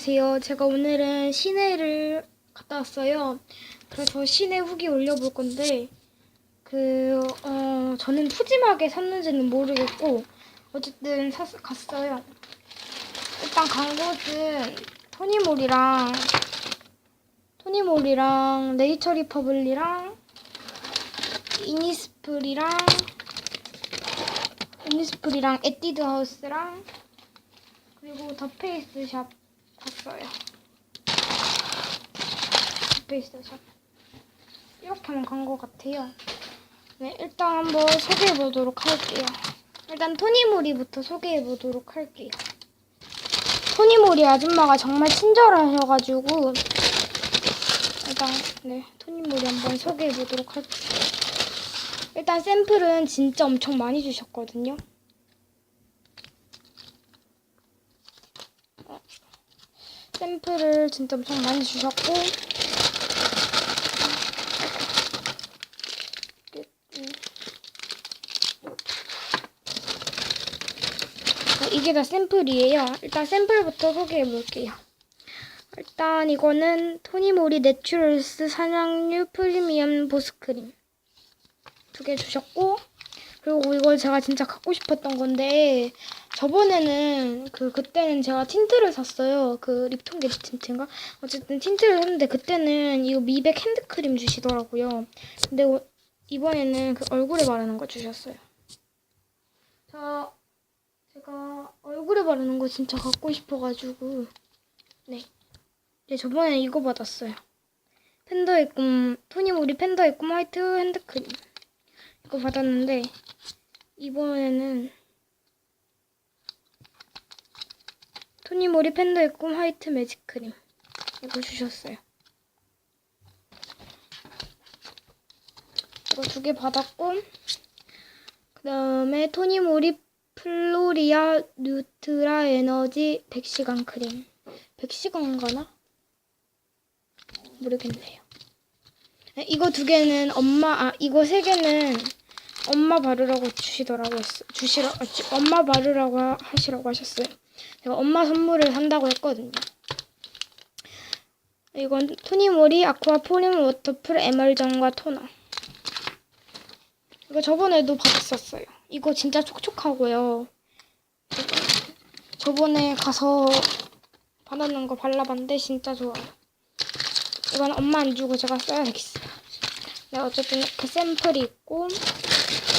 안녕하세요. 제가 오늘은 시내를 갔다 왔어요. 그래서 시내 후기 올려볼 건데, 그, 어, 저는 푸짐하게 샀는지는 모르겠고, 어쨌든 샀, 갔어요. 일단 간 곳은 토니몰이랑, 토니몰이랑 네이처 리퍼블리랑, 이니스프리랑, 이니스프리랑 에뛰드 하우스랑, 그리고 더 페이스 샵 더 페이스 샵. 이렇게만 간것 같아요. 네, 일단 한번 소개해 보도록 할게요. 일단 토니모리부터 소개해 보도록 할게요. 토니모리 아줌마가 정말 친절하셔가지고 일단 네 토니모리 한번 소개해 보도록 할게요. 일단 샘플은 진짜 엄청 많이 주셨거든요. 샘플을 진짜 엄청 많이 주셨고 어, 이게 다 샘플이에요. 일단 샘플부터 소개해 볼게요. 일단 이거는 토니모리 내추럴스 산양류 프리미엄 보스크림 두 개 주셨고 그리고 이걸 제가 진짜 갖고 싶었던 건데 저번에는 그 그때는 제가 틴트를 샀어요. 그 립톤 게지 틴트인가? 어쨌든 틴트를 샀는데 그때는 이거 미백 핸드크림 주시더라고요. 근데 오- 이번에는 그 얼굴에 바르는 거 주셨어요. 자, 제가 얼굴에 바르는 거 진짜 갖고 싶어가지고 네. 네 저번에 이거 받았어요. 팬더의 꿈 토니모리 팬더의 꿈 화이트 핸드크림 이거 받았는데 이번에는 토니모리 팬더의 꿈 화이트 매직 크림 이거 주셨어요. 이거 두 개 받았고 그 다음에 토니모리 플로리아 뉴트라 에너지 100시간 크림 100시간 가나? 모르겠네요. 네, 이거 두 개는 엄마 아 이거 세 개는 엄마 바르라고 주시더라고 했어. 주시라 아, 주- 엄마 바르라고 하- 하시라고 하셨어요. 제가 엄마 선물을 산다고 했거든요. 이건 토니모리 아쿠아 포림 워터풀 에멀전과 토너. 이거 저번에도 받았었어요. 이거 진짜 촉촉하고요. 저번에 가서 받았는 거 발라봤는데 진짜 좋아요. 이건 엄마 안 주고 제가 써야 되겠어요. 네, 어쨌든 이렇게 샘플이 있고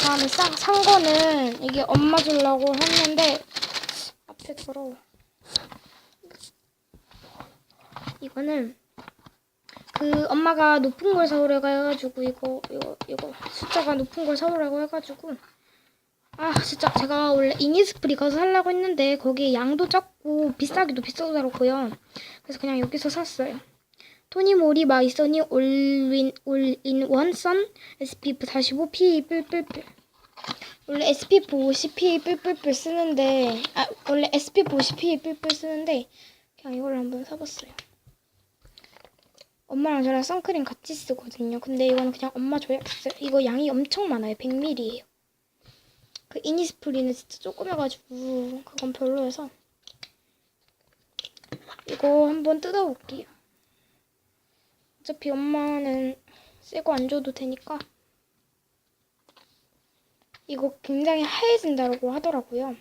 다음에 싹, 산 거는 이게 엄마 주려고 했는데 앞에 더러워. 이거는 그 엄마가 높은 걸 사오라고 해가지고 이거 이거 이거 숫자가 높은 걸 사오라고 해가지고 아 진짜 제가 원래 이니스프리 가서 살라고 했는데 거기 양도 적고 비싸기도 비싸더라고요. 그래서 그냥 여기서 샀어요. 토니모리 마이서니 올인 올인 원선 SPF 45 PE 뿔뿔뿔 원래 SPF 50 PE 뿔뿔뿔 쓰는데 아 원래 SPF 50 PE 뿔뿔 쓰는데 그냥 이걸 한번 사봤어요. 엄마랑 저랑 선크림 같이 쓰거든요. 근데 이거는 그냥 엄마 줘야겠어요. 이거 양이 엄청 많아요. 100ml예요. 그 이니스프리는 진짜 조그매가지고 그건 별로여서 이거 한번 뜯어볼게요. 어차피 엄마는 새거안 줘도 되니까 이거 굉장히 하얘진다고 하더라고요.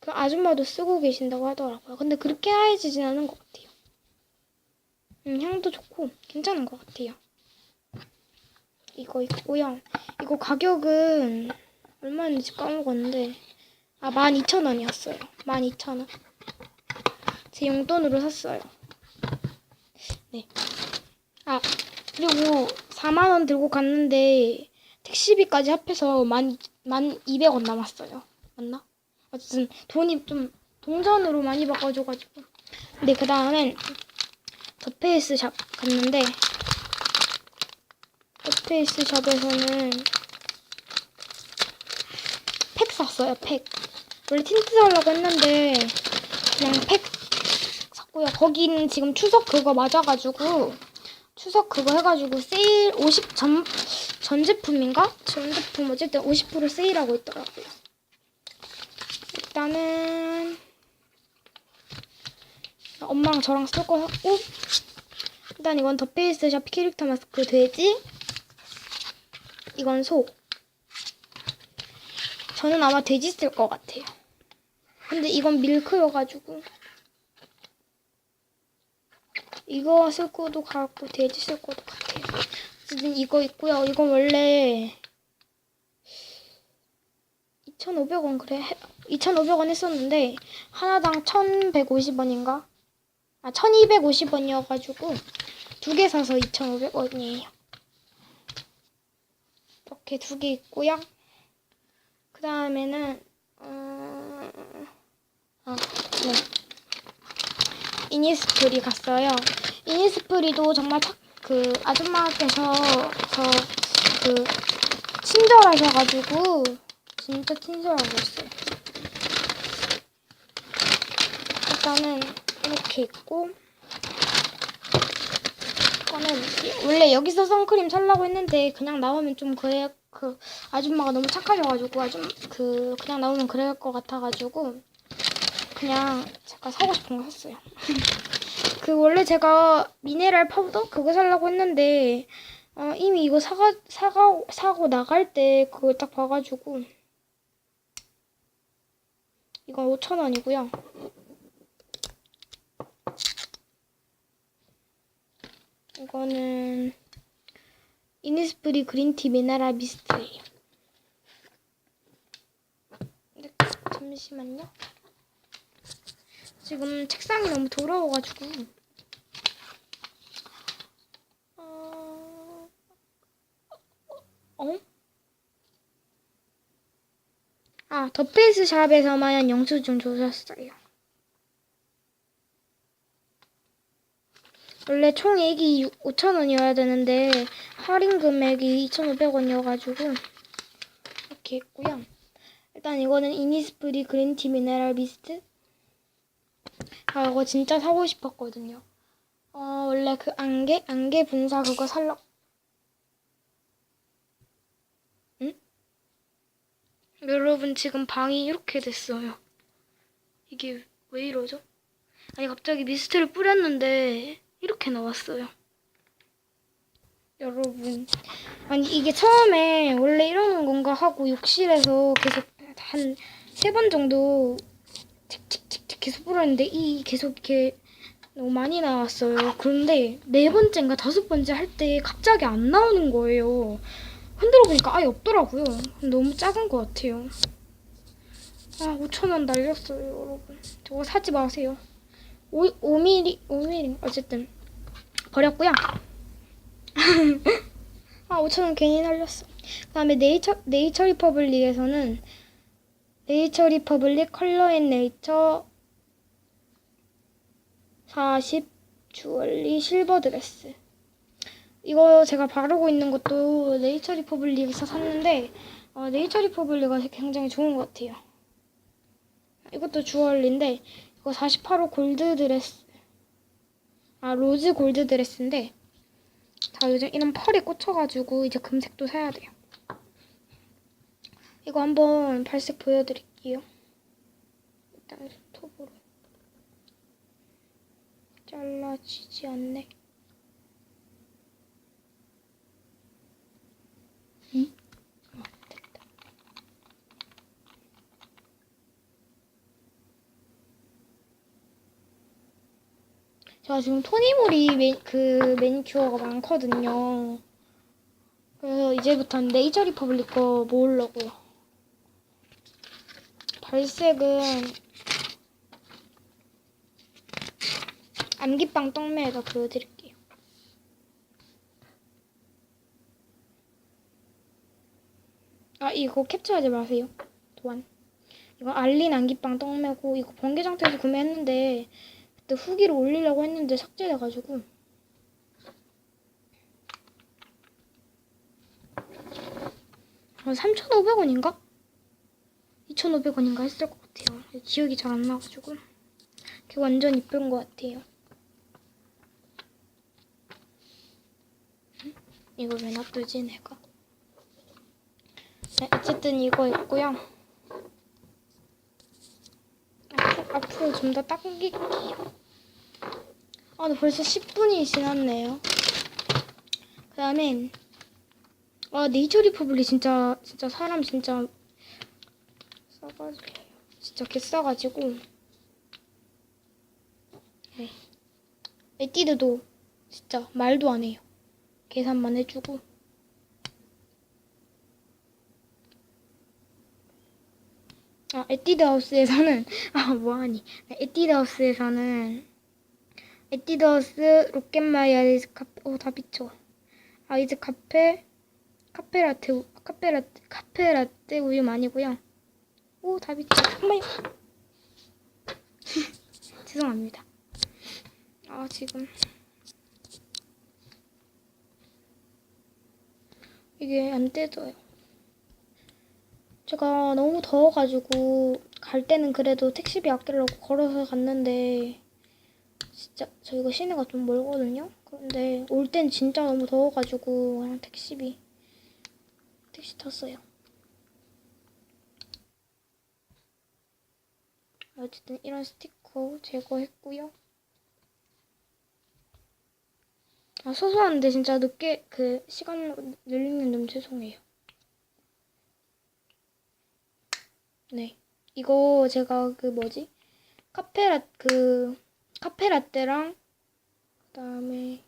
그 아줌마도 쓰고 계신다고 하더라고요. 근데 그렇게 하얘지진 않은 것 같아요. 음, 향도 좋고 괜찮은 것 같아요. 이거 있고요. 이거 가격은 얼마였는지 까먹었는데 아 12,000원이었어요. 12,000원. 제 용돈으로 샀어요. 네. 아 그리고 4만 원 들고 갔는데 택시비까지 합해서 만, 만 200원 남았어요. 맞나? 어쨌든 돈이 좀 동전으로 많이 바꿔줘가지고. 근데 그 다음엔 더페이스 샵 갔는데 더페이스 샵에서는 팩 샀어요. 팩. 원래 틴트 사려고 했는데 그냥 팩 샀고요. 거기는 지금 추석 그거 맞아가지고 추석 그거 해가지고 세일 50전 전 제품인가? 전 제품 어쨌든 50% 세일하고 있더라고요. 일단은 엄마랑 저랑 쓸 거 샀고 일단 이건 더 페이스 샵 캐릭터 마스크 돼지 이건 소 저는 아마 돼지 쓸 것 같아요. 근데 이건 밀크여가지고 이거 쓸 거도 같고 돼지 쓸 거도 같아요. 어쨌든 이거 있고요. 이건 원래 2,500원 그래 2,500원 했었는데 하나당 1,150원인가? 아 1,250원이어가지고 두 개 사서 2,500원이에요. 이렇게 두 개 있고요. 그 다음에는 어... 아, 네. 이니스프리 갔어요. 이니스프리도 정말 착, 그 아줌마께서 저, 그 친절하셔가지고 진짜 친절하고 있어요. 일단은 이렇게 있고 이거는 원래 여기서 선크림 살라고 했는데 그냥 나오면 좀 그래 그 아줌마가 너무 착하셔가지고 아줌 그 그냥 나오면 그럴 것 같아가지고 그냥 제가 사고 싶은 거 샀어요. 그 원래 제가 미네랄 파우더 그거 살라고 했는데 어, 이미 이거 사가 사가 사고 나갈 때 그걸 딱 봐가지고 이건 5천 원이고요. 이거는 이니스프리 그린티 미네랄 미스트예요. 네, 잠시만요. 지금 책상이 너무 더러워가지고. 어... 어? 아, 더페이스 샵에서만 영수증 줬었어요. 원래 총액이 5,000원이어야 되는데 할인 금액이 2,500원이어가지고 이렇게 했고요. 일단 이거는 이니스프리 그린티 미네랄 미스트. 아 이거 진짜 사고 싶었거든요. 어 원래 그 안개 안개 분사 그거 살라. 응? 여러분 지금 방이 이렇게 됐어요. 이게 왜 이러죠? 아니 갑자기 미스트를 뿌렸는데 이렇게 나왔어요. 여러분 아니 이게 처음에 원래 이러는 건가 하고 욕실에서 계속 한 세 번 정도 칙칙칙칙 계속 뿌렸는데 이 계속 이렇게 너무 많이 나왔어요. 그런데 네 번째인가 다섯 번째 할 때 갑자기 안 나오는 거예요. 흔들어 보니까 아예 없더라고요. 너무 작은 것 같아요. 아 5천 원 날렸어요, 여러분. 저거 사지 마세요. 5, 5mm, 5mm 어쨌든 버렸고요. 아 5천 원 괜히 날렸어. 그 다음에 네이처 네이처 리퍼블릭에서는 네이처 리퍼블릭 컬러 앤 네이처 40 주얼리 실버 드레스. 이거 제가 바르고 있는 것도 네이처 리퍼블릭에서 샀는데 어, 네이처 리퍼블릭은 굉장히 좋은 것 같아요. 이것도 주얼리인데 이거 48호 골드 드레스. 아 로즈 골드 드레스인데 자 요즘 이런 펄이 꽂혀가지고 이제 금색도 사야 돼요. 이거 한번 발색 보여드릴게요. 일단 톱으로 잘라지지 않네. 응? 아, 됐다. 제가 지금 토니모리 매, 그 매니큐어가 많거든요. 그래서 이제부터는 네이처 리퍼블릭 거 모으려고요. 발색은 암기빵 떡매에다 보여드릴게요. 아 이거 캡처하지 마세요. 또한 이거 알린 암기빵 떡매고 이거 번개 상태에서 구매했는데 그때 후기를 올리려고 했는데 삭제돼가지고 한 3,500원인가? 2,500원인가 했을 것 같아요. 기억이 잘 안 나가지고. 이게 완전 이쁜 것 같아요. 응? 이거 왜 놔두지 내가? 네, 어쨌든 이거 있고요. 앞으로, 앞으로 좀더 당길게요. 아, 근데 벌써 10분이 지났네요. 그 다음엔, 아, 네이처 리퍼블릭 진짜, 진짜 사람 진짜 싸가지고, 진짜 개싸가지고. 네. 에뛰드도 진짜 말도 안 해요. 계산만 해주고. 아, 에뛰드 하우스에서는, 아, 뭐하니. 에뛰드 하우스에서는, 에뛰드 하우스, 로켓마이 아이즈 카페, 오, 다 비쳐. 아이즈 카페, 카페라떼, 우- 카페라떼, 카페라떼 우유 아니고요 오, 다 비쳐. 정말. 죄송합니다. 아, 지금. 이게 안 떼져요. 제가 너무 더워가지고 갈 때는 그래도 택시비 아끼려고 걸어서 갔는데 진짜 저희가 시내가 좀 멀거든요. 그런데 올 땐 진짜 너무 더워가지고 그냥 택시비 택시 탔어요. 어쨌든 이런 스티커 제거했고요. 아 소소한데 진짜 늦게 그 시간 늘리는 좀 죄송해요. 네. 이거 제가 그 뭐지? 카페라 그 카페라떼랑 그다음에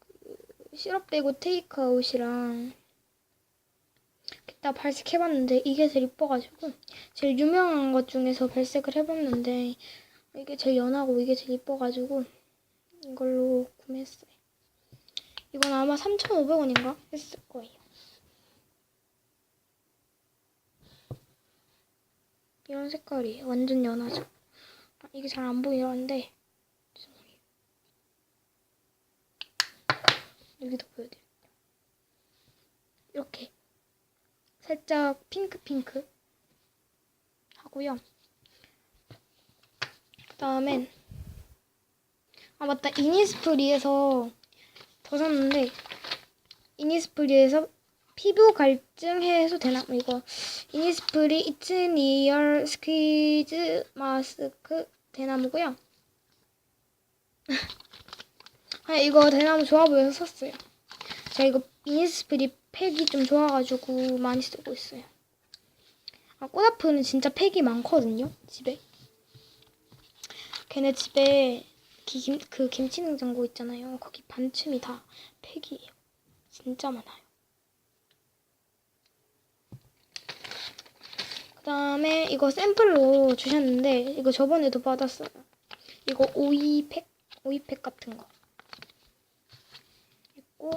그 시럽 빼고 테이크아웃이랑 다 발색 해봤는데 이게 제일 이뻐가지고 제일 유명한 것 중에서 발색을 해봤는데 이게 제일 연하고 이게 제일 이뻐가지고 이걸로 구매했어요. 이건 아마 3,500원인가 했을 거예요. 이런 색깔이 완전 연하죠. 아, 이게 잘 안 보이는데 죄송해요. 여기도 보여드릴게요. 이렇게 살짝 핑크 핑크 하고요. 그 다음엔 아 맞다 이니스프리에서 더 샀는데 이니스프리에서 피부 갈증 해소 대나무 이거 이니스프리 이츠니얼 스퀴즈 마스크 대나무고요. 아 이거 대나무 좋아 보여서 샀어요. 제가 이거 이니스프리 팩이 좀 좋아가지고 많이 쓰고 있어요. 아 꼬다프는 진짜 팩이 많거든요 집에. 걔네 집에 김, 그 김치 냉장고 있잖아요. 거기 반쯤이 다 팩이에요. 진짜 많아요. 그 다음에 이거 샘플로 주셨는데 이거 저번에도 받았어요. 이거 오이 팩? 오이 팩 같은 거. 있고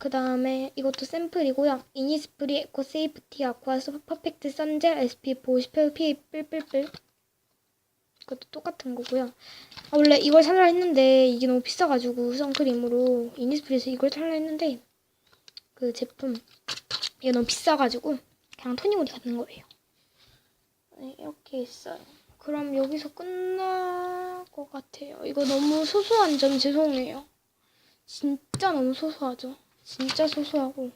그 다음에 이것도 샘플이고요. 이니스프리 에코 세이프티 아쿠아스 퍼펙트 선젤 SPF 50 PA 뿔뿔뿔 이것도 똑같은 거고요. 아, 원래 이걸 살라 했는데 이게 너무 비싸가지고 선크림으로 이니스프리에서 이걸 살라 했는데 그 제품 이게 너무 비싸가지고 그냥 토닉우리 같은 거예요. 네, 이렇게 있어요. 그럼 여기서 끝날 것 같아요. 이거 너무 소소한 점 죄송해요. 진짜 너무 소소하죠. 진짜 소소하고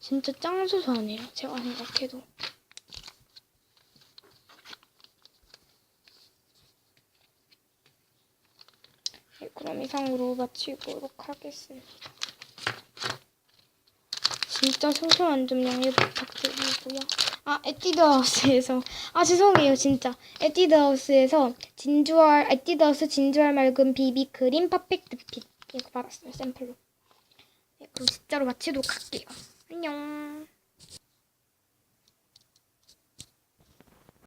진짜 짱 소소하네요. 제가 생각해도. 네, 그럼 이상으로 마치도록 하겠습니다. 진짜 소소한 점 양해 부탁드리고요. 아, 에뛰드하우스에서 아 죄송해요 진짜 에뛰드하우스에서 진주알 에뛰드하우스 진주알 맑은 비비 크림 퍼펙트 핏 이거 받았어요 샘플로. 진짜로 마치도록 할게요. 안녕.